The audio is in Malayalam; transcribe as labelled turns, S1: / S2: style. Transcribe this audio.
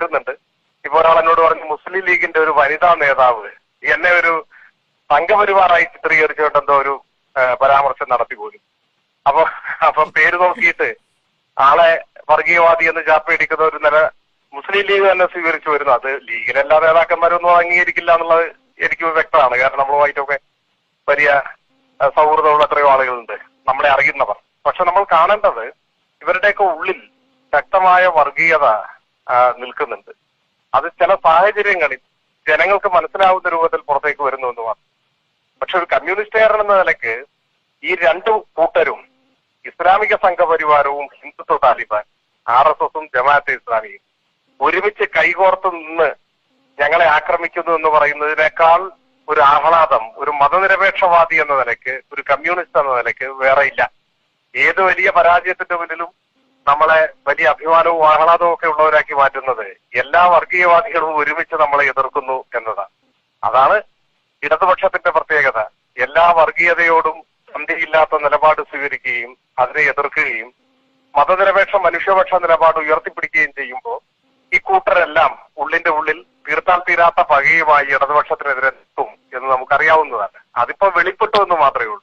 S1: ചേരുന്നുണ്ട്. ഇപ്പൊ ഒരാൾ എന്നോട് പറഞ്ഞു മുസ്ലിം ലീഗിന്റെ ഒരു വനിതാ നേതാവ് എന്നെ ഒരു സംഘപരിവാറായി ചിത്രീകരിച്ചുകൊണ്ട് എന്തോ ഒരു പരാമർശം നടത്തി പോലും. അപ്പൊ അപ്പൊ പേര് നോക്കിയിട്ട് ആളെ വർഗീയവാദി എന്ന് ചാപ്പയടിക്കുന്ന ഒരു നില മുസ്ലിം ലീഗ് തന്നെ സ്വീകരിച്ചു വരുന്നു. അത് ലീഗിലെ എല്ലാ നേതാക്കന്മാരൊന്നും അംഗീകരിക്കില്ല എന്നുള്ളത് എനിക്ക് വ്യക്തമാണ്. കാരണം നമ്മളുമായിട്ടൊക്കെ വലിയ സൗഹൃദമുള്ള എത്രയോ ആളുകളുണ്ട്. നമ്മളെ അറിയുന്നവർ. പക്ഷെ നമ്മൾ കാണേണ്ടത് ഇവരുടെയൊക്കെ ഉള്ളിൽ ശക്തമായ വർഗീയത നിൽക്കുന്നുണ്ട്. അത് ചില സാഹചര്യങ്ങളിൽ ജനങ്ങൾക്ക് മനസ്സിലാവുന്ന രൂപത്തിൽ പുറത്തേക്ക് വരുന്നു എന്ന് മാത്രം. പക്ഷെ ഒരു കമ്മ്യൂണിസ്റ്റുകാരൻ എന്ന നിലയ്ക്ക് ഈ രണ്ടു കൂട്ടരും ഇസ്ലാമിക സംഘപരിവാരവും ഹിന്ദുത്വ താലിബാൻ ആർ എസ് എസും ജമാഅത്തെ ഇസ്ലാമിയും ഒരുമിച്ച് കൈകോർത്ത് നിന്ന് ഞങ്ങളെ ആക്രമിക്കുന്നു എന്ന് പറയുന്നതിനേക്കാൾ ഒരു ആഹ്ലാദം ഒരു മതനിരപേക്ഷവാദി എന്ന നിലയ്ക്ക് ഒരു കമ്മ്യൂണിസ്റ്റ് എന്ന നിലയ്ക്ക് വേറെ ഇല്ല. ഏത് വലിയ പരാജയത്തിന്റെ മുന്നിലും നമ്മളെ വലിയ അഭിമാനവും ആഹ്ലാദവും ഒക്കെ ഉള്ളവരാക്കി മാറ്റുന്നത് എല്ലാ വർഗീയവാദികളും ഒരുമിച്ച് നമ്മളെ എതിർക്കുന്നു എന്നതാണ്. അതാണ് ഇടതുപക്ഷത്തിന്റെ പ്രത്യേകത. എല്ലാ വർഗീയതയോടും സന്ധിയില്ലാത്ത നിലപാട് സ്വീകരിക്കുകയും അതിനെ എതിർക്കുകയും മതനിരപേക്ഷ മനുഷ്യപക്ഷ നിലപാട് ഉയർത്തിപ്പിടിക്കുകയും ചെയ്യുമ്പോൾ ഈ കൂട്ടരെല്ലാം ഉള്ളിന്റെ ഉള്ളിൽ തീർത്താൽ തീരാത്ത പകയുമായി ഇടതുപക്ഷത്തിനെതിരെ നിൽക്കും എന്ന് നമുക്കറിയാവുന്നതാണ്. അതിപ്പോ വെളിപ്പെട്ടു എന്ന് മാത്രമേ ഉള്ളൂ.